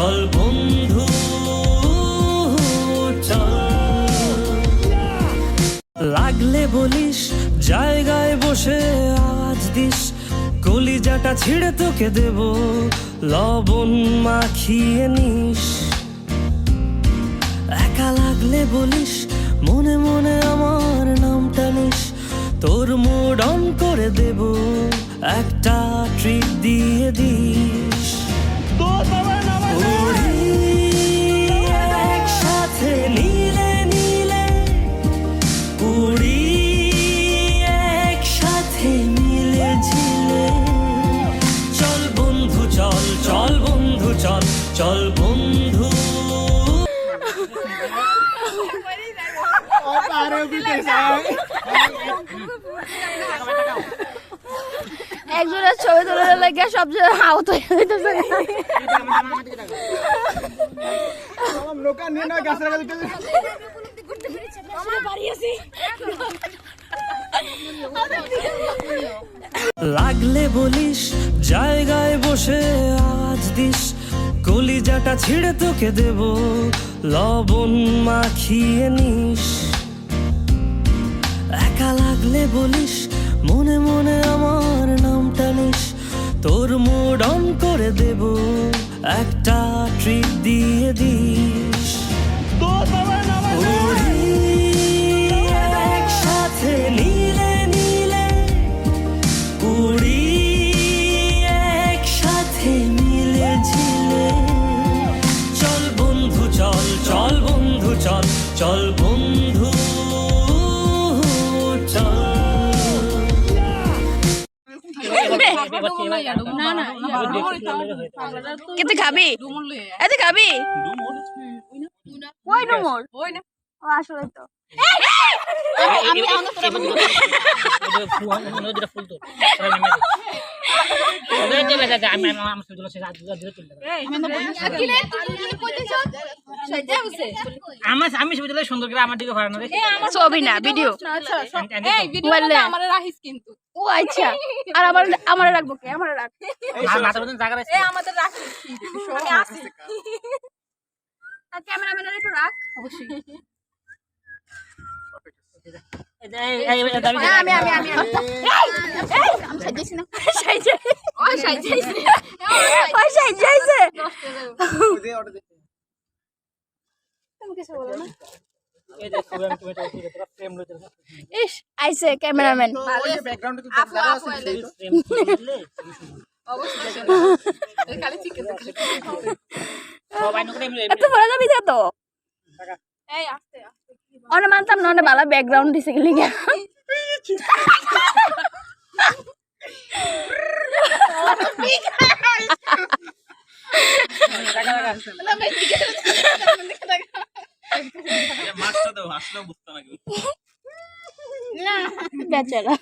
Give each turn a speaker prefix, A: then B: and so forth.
A: চল বন্ধু, চল। লাগলে বলিস, জায়গায় বসে আওয়াজ দিস। কলিজাটা ছিঁড়ে তোকে দেব, লবণ মাখিয়ে নিস। একা লাগলে বলিস, মনে মনে আমার নামটা নিস। তোর মুড অন করে দেব, একটা ট্রিপ দিয়ে দিস।
B: একজনের ছবি তোলার লাগে সবচেয়ে আহত হয়ে
C: কাছে
A: লাগলে বলিস জায়গায় বসে আজ দিস। কলিজাটা ছিঁড়ে তোকে দেব লবণ মাখিয়ে নিস। একা লাগলে বলিস, মনে মনে আমার নাম টানিস তোর মুড অন করে দেব, একটা ট্রিপ দিয়ে দিস।
B: কিন্তু খাবি? এতে খাবি ওই ডুমুর ও আসলে তো।
D: আমি ছবি তুলে সুন্দর করে আমার দিকে ভাড়া
B: ছবি না ভিডিও
E: কিন্তু
B: ও আচ্ছা আর আমার আমার রাখব কে আমার রাখ
E: আমাদের রাখিস
B: ক্যামেরাম্যানের একটু রাখ। আমি আমি আমি আমি সাইজেছি না সাইজে ও সাইজেছি ও সাইজেছে তুমি কিছু বলো না ইস আইছে ক্যামেরাম্যান
C: ব্যাকগ্রাউন্ডে তো
B: এত বড় অনে মানতাম না অনে ভালো ব্যাকগ্রাউন্ড দিছে গেলি বেচারা